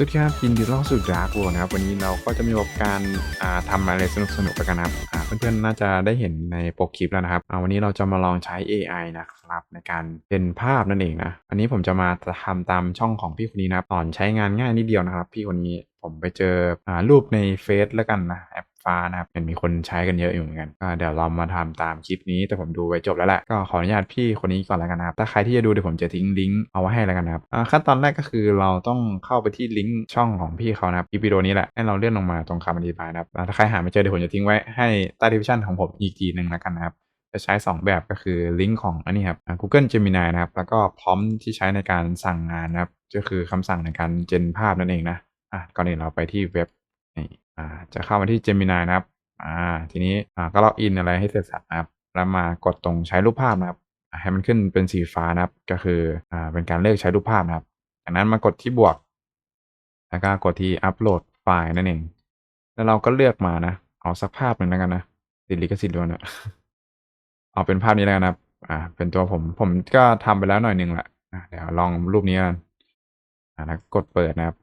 สวัสดีครับยินดีต้อนรับสู่ดาร์กวนะครับ วันนี้เราก็จะมีประการณ์อ่าทำอะไรสนุกๆกันนะครับเพื่อนๆน่าจะได้เห็นในปกคลิปแล้วนะครับอ่าวันนี้เราจะมาลองใช้ AI นะครับในการเป็นภาพนั่นเองนะอันนี้ผมจะมาทำตามช่องของพี่คนนี้นะครับสอนใช้งานง่ายนิดเดียวนะครับ พี่คนนี้ผมไปเจออรูปในเฟซแล้วกันนะแอป ฟ้านะครับเห็นมีคนใช้กันเยอะอยู่เหมือนกันก็เดี๋ยวเรามาทำตามคลิปนี้แต่ผมดูไว้จบแล้วแหละก็ขออนุญาตพี่คนนี้ก่อนแล้วกันนะครับถ้าใครที่จะดูเดี๋ยวผมจะทิ้งลิงก์เอาไว้ให้แล้วกันนะครับขั้นตอนแรกก็คือเราต้องเข้าไปที่ลิงก์ช่องของพี่เขานะครับคลิปวิดีโอนี้แหละให้เราเลื่อนลงมาตรงคำอธิบายนะครับถ้าใครหาไม่เจอเดี๋ยวผมจะทิ้งไว้ให้ใต้ดีวิชั่นของผมอีกทีหนึ่งแล้วกันนะครับจะใช้ 2 แบบก็คือลิงก์ของอันนี้ครับ Google Gemini นะครับ แล้วก็พร้อมที่ใช้ในการสั่งงานนะครับ ก็คือคำสั่งในการเจนภาพนั่นเองนะ อะก่อนอื่นเราไปที่เว็บนี่ อ่าจะเข้ามาที่ Gemini นะครับอ่าทีนี้อ่าก็ล็อกอินอะไรให้เสร็จสับนะครับแล้วมากดตรงใช้รูปภาพนะครับให้มันขึ้นเป็นสีฟ้านะครับ ก็คืออ่าเป็นการเลือกใช้รูปภาพนะครับจากนั้นมากดที่บวก แล้วก็กดที่อัปโหลดไฟล์นั่นเอง แล้วเราก็เลือกมานะเอาสักภาพหนึ่งแล้วกันนะติดลิขสิทธิ์ด้วยนะเอาเป็นภาพนี้แล้วกันนะครับอ่า เป็นตัวผมผมก็ทำไปแล้วหน่อยหนึ่งแหละอะเดี๋ยวลองรูปนี้กันอ่าแล้วกดเปิดนะครับ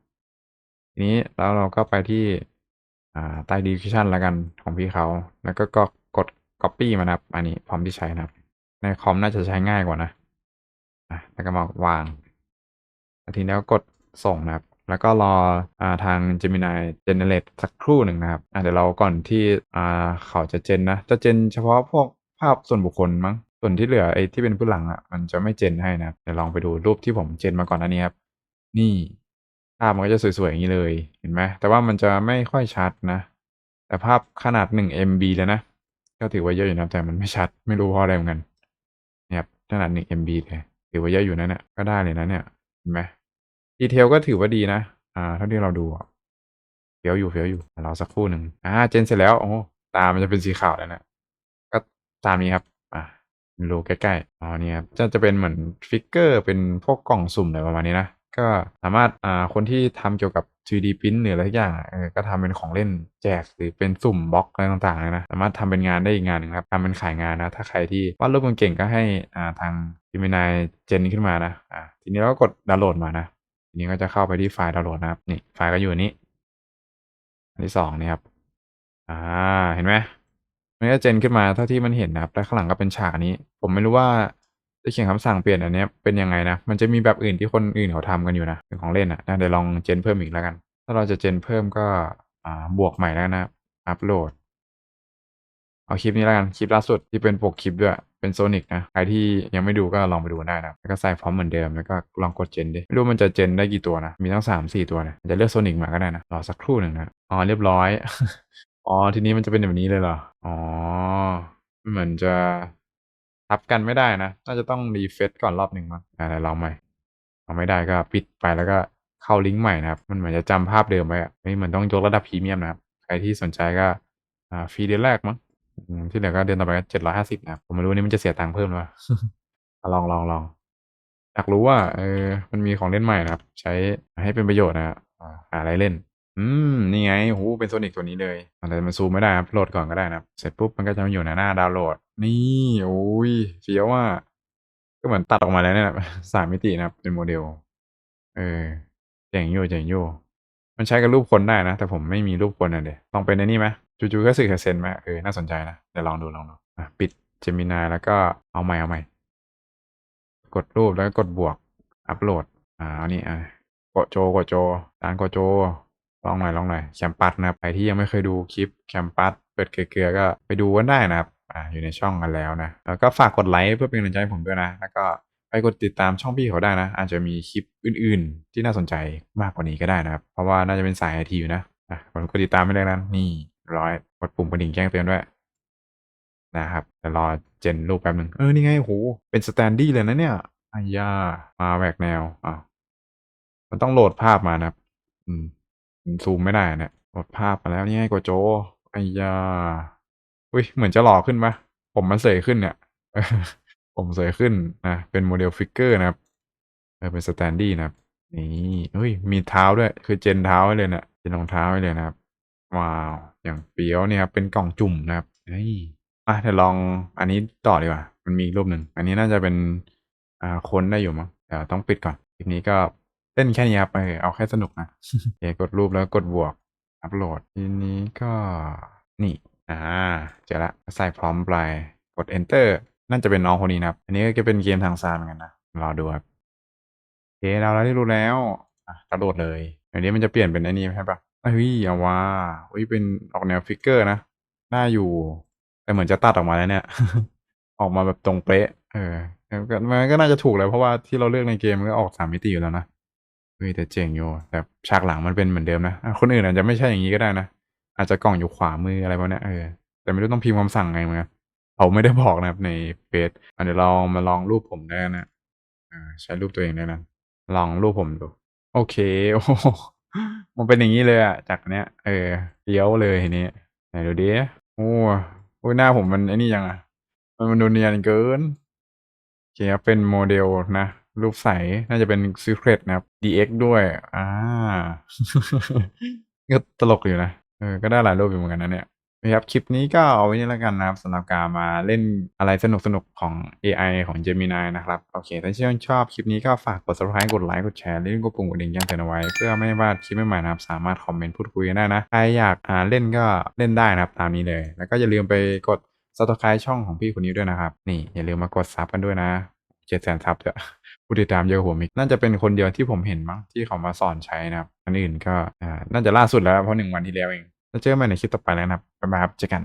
ทีนี้แล้วเราก็ไปที่่าใต้ description แล้วกันของพี่เขา แล้วก็ก็กด copy มานะครับ อันนี้พร้อมที่ใช้นะครับ ในคอมน่าจะใช้ง่ายกว่านะอะแล้วก็มาวางทีนี้ก็กดส่งนะครับ แล้วก็รออ่าทาง Gemini generate สักครู่หนึ่งนะครับอะเดี๋ยวเราก่อนที่อ่าเขาจะเจนนะ จะเจนเฉพาะพวกภาพส่วนบุคคลมั้ง ส่วนที่เหลือไอ้ที่เป็นผู้หลังอะ มันจะไม่เจนให้นะเดี๋ยวลองไปดูรูปที่ผมเจนมาก่อนหน้านี้ครับ นี่ ภาพมันก็จะสวยๆอย่างนี้เลยเห็นไหมแต่ว่ามันจะไม่ค่อยชัดนะ แต่ภาพขนาด 1 MB แล้วนะก็ถือว่าเยอะอยู่นะแต่มันไม่ชัดไม่รู้เพราะอะไรเหมือนกันเนี่ยครับขนาด 1 MB เลยถือว่าเยอะอยู่นะเนี่ยก็ได้เลยนะเนี่ยเห็นไหมดีเทลก็ถือว่าดีนะ อ่าเท่าที่เราดูเฟี้ยวอยู่เฟี้ยวอยู่รอสักครู่หนึ่งอ่าเจนเสร็จแล้วโอ้ตามันจะเป็นสีขาวแล้วนะก็ตามนี้ครับอ่าดูใกล้ๆอ๋อนี่ครับจะจะเป็นเหมือนฟิกเกอร์เป็นพวกกล่องสุ่มอะไรประมาณนี้นะ ก็สามารถอ่าคนที่ทำเกี่ยวกับ 3D Print หรืออะไรทุกอย่างเออก็ทำเป็นของเล่นแจกหรือเป็นสุ่มบล็อกอะไรต่างๆนะสามารถทำเป็นงานได้อีกงานหนึ่งครับทำเป็นขายงานนะ ถ้าใครที่วาดรูปเก่งก็ให้อ่าทาง Gemini เจนขึ้นมานะอ่าทีนี้เราก็กดดาวน์โหลดมานะทีนี้ก็จะเข้าไปที่ไฟล์ดาวน์โหลดนะครับนี่ไฟล์ก็อยู่นี้อันที่สองนี่ครับอ่าเห็นไหมมันก็เจนขึ้นมาเท่าที่มันเห็นนะครับ แล้วข้างหลังก็เป็นฉากนี้ ผมไม่รู้ว่า จะเขียนคำสั่งเปลี่ยนอันนี้เป็นยังไงนะ มันจะมีแบบอื่นที่คนอื่นเขาทำกันอยู่นะเป็นของเล่นอะนะเดี๋ยวลองเจนเพิ่มอีกแล้วกัน ถ้าเราจะเจนเพิ่มก็อ่าบวกใหม่แล้วนะอัปโหลดเอาคลิปนี้แล้วกันคลิปล่าสุดที่เป็นปกคลิปด้วยเป็นโซนิกนะใครที่ยังไม่ดูก็ลองไปดูได้นะแล้วก็ใส่พร้อมเหมือนเดิมแล้วก็ลองกดเจนดิไม่รู้มันจะเจนได้กี่ตัวนะมีทั้งสามสี่ตัวนะจะเลือกโซนิกมาก็ได้นะรอสักครู่หนึ่งนะอ๋อเรียบร้อยอ๋อทีนี้มันจะเป็นแบบนี้เลยเหรออ๋อเหมือนจะ ทับกันไม่ได้นะ น่าจะต้องรีเฟซก่อนรอบหนึ่งมั้งอ่าเดี๋ยวลองใหม่เอาไม่ได้ก็ปิดไปแล้วก็เข้าลิงก์ใหม่นะครับ มันเหมือนจะจำภาพเดิมไว้อะนี่เหมือนต้องยกระดับพรีเมียมนะครับ ใครที่สนใจก็อ่าฟรีเดือนแรกมั้งที่เหลือก็เดือนต่อไปก็เจ็ดร้อยห้าสิบนะผมไม่รู้นนี้มันจะเสียตังค์เพิ่มหรือเปล่าอะลองลองลองอยากรู้ว่าเออมันมีของเล่นใหม่นะครับ ใช้ให้เป็นประโยชน์นะครับอ่าหาอะไรเล่น อืมนี่ไงโอ้โหเป็นโซนิกตัวนี้เลยแต่มันซูมไม่ได้ครับโหลดก่อนก็ได้นะครับเสร็จปุ๊บมันก็จะมาอยู่ในหน้าดาวน์โหลด นี่โอ้ยเฟี้ยวว่า ก็เหมือนตัดออกมาแล้วเนี่ยสามมิตินะครับ เป็นโมเดล เออเจ๋งอยู่เจ๋งอยู่มันใช้กับรูปคนได้นะ แต่ผมไม่มีรูปคนอะเดี๋ยลองเป็นในนี่ไหมจู่ๆก็สื่อเซนไหมเออ น่าสนใจนะเดี๋ยวลองดูลองดูปิดเจมินายแล้วก็เอาใหม่เอาใหม่ กดรูปแล้วก็กดบวก อัปโหลด อ่าอันนี้อะกดโจกดโจจานกดโจลองหน่อยลองหน่อยแคมปัสนะใครที่ยังไม่เคยดูคลิปแคมปัสเปิดเกลือก็ไปดูกันได้นะครับ อยู่ในช่องกันแล้วนะแล้วก็ฝากกดไลค์เพื่อเป็นกำลังใจให้ผมด้วยนะ แล้วก็ไปกดติดตามช่องพี่เขาได้นะ อาจจะมีคลิปอื่น ๆ ที่น่าสนใจมากกว่านี้ก็ได้นะครับ เพราะว่าน่าจะเป็นสายไอทีอยู่นะอะผมกดติดตามไม่ได้นะนี่ร้อยกดปุ่มกระดิ่งแจ้งเตือนด้วยนะครับเดี๋ยวรอเจนรูปแป๊บหนึ่งเออ นี่ไงโหเป็นสแตนดี้เลยนะเนี่ยอายามาแหวกแนวอะมันต้องโหลดภาพมานะครับ อืมซูมไม่ได้เนี่ยโหลดภาพมาแล้วนี่ไงโกโจอายา อุ้ยเหมือนจะหล่อขึ้นปะผมมันเสยขึ้นเนี่ยผมเสยขึ้นนะเป็นโมเดลฟิกเกอร์นะครับเออเป็นสแตนดี้นะครับนี่เฮ้ย มีเท้าด้วย คือเจนเท้าไว้เลยเนะี่ยเจนรองเท้าไว้เลยนะครับ ว้าว อย่างเปียวเนี่ยครับ เป็นกล่องจุ่มนะครับเฮ้ยอะเดี๋ยวลองอันนี้ต่อดีกว่า มันมีรูปหนึ่ง อันนี้น่าจะเป็น อ่าคนได้อยู่มั้งเดี๋ยวต้องปิดก่อน คลิปนี้ก็เล่นแค่นี้ครับ เออ เอาแค่สนุกนะโอเคกดรูปแล้วกดบวก อัปโหลด ทีนี้ก็ นี่ อ่าเจอละใส่พร้อมไปกด enter น่าจะเป็นน้องคนนี้นะครับ อันนี้ก็จะเป็นเกมทางซานเหมือนกันนะรอดูครับโอเคเราได้รู้แล้วอะกระโดดเลยเดี๋ยวนี้มันจะเปลี่ยนเป็นอ้นี่ใช่ปะเฮ้ยเอาว่าเฮ้ยเป็นออกแนวฟิกเกอร์นะน่าอยู่ แต่เหมือนจะตัดออกมาแล้วเนี่ย ออกมาแบบตรงเป๊ะ เออแล้วก็มันก็น่าจะถูกเลยเพราะว่าที่เราเลือกในเกมมันก็ออกสามมิติอยู่แล้วนะเฮ้ยแต่เจ๋งอยู่แต่ฉากหลังมันเป็นเหมือนเดิมนะคนอื่นอาจจะไม่ใช่อย่างนี้ก็ได้นะ อาจจะกล่องอยู่ขวามืออะไรพวกนี้เออแต่ไม่รู้ต้องพิมพ์คำสั่งไงมั้งเขาไม่ได้บอกนะครับในเฟซเดี๋ยวเรามาลองรูปผมได้นะอ่าใช้รูปตัวเองได้นะลองรูปผมดูโอเคโอ้โหมันเป็นอย่างนี้เลยอะจากเนี้ย เออเลี้ยวเลยทีนี้ไหนดูดิโอ้โอ้หน้าผมมันไอ้นี่ยังอะมันมันดูเนียนเกินโอเคครับเป็นโมเดลนะ รูปใสน่าจะเป็น Secret นะครับ DX ด้วย อ่าก็ตลกอยู่นะ เออก็ได้หลายรูปอยู่เหมือนกันนะเนี่ยนะครับคลิปนี้ก็เอาไว้นี่แล้วกันนะครับสำหรับการมาเล่นอะไรสนุกๆของ AI ของ Gemini นะครับโอเค ถ้าชื่นชอบคลิปนี้ก็ฝากกด subscribe กดไลค์กดแชร์และกดปุ่มกระดิ่งแจ้งเตือนเอาไว้ เพื่อไม่พลาดคลิปใหม่ๆนะครับ สามารถคอมเมนต์พูดคุยกันได้นะ ใครอยากอ่าเล่นก็เล่นได้นะครับตามนี้เลย แล้วก็อย่าลืมไปกด subscribe ช่องของพี่คนนี้ด้วยนะครับ นี่อย่าลืมมากดซับกันด้วยนะเจ็ดแสนซับเถอะ ผู้ติดตามเยอะกว่าผมอีกน่าจะเป็นคนเดียวที่ผมเห็นมั้งที่เขามาสอนใช้นะครับอันอื่นก็อ่าน่าจะล่าสุดแล้วเพราะหนึ่งวันที่แล้วเองแล้วเจอกันใหม่ในคลิปต่อไปแล้วนะครับบ๊ายบายครับเจอกัน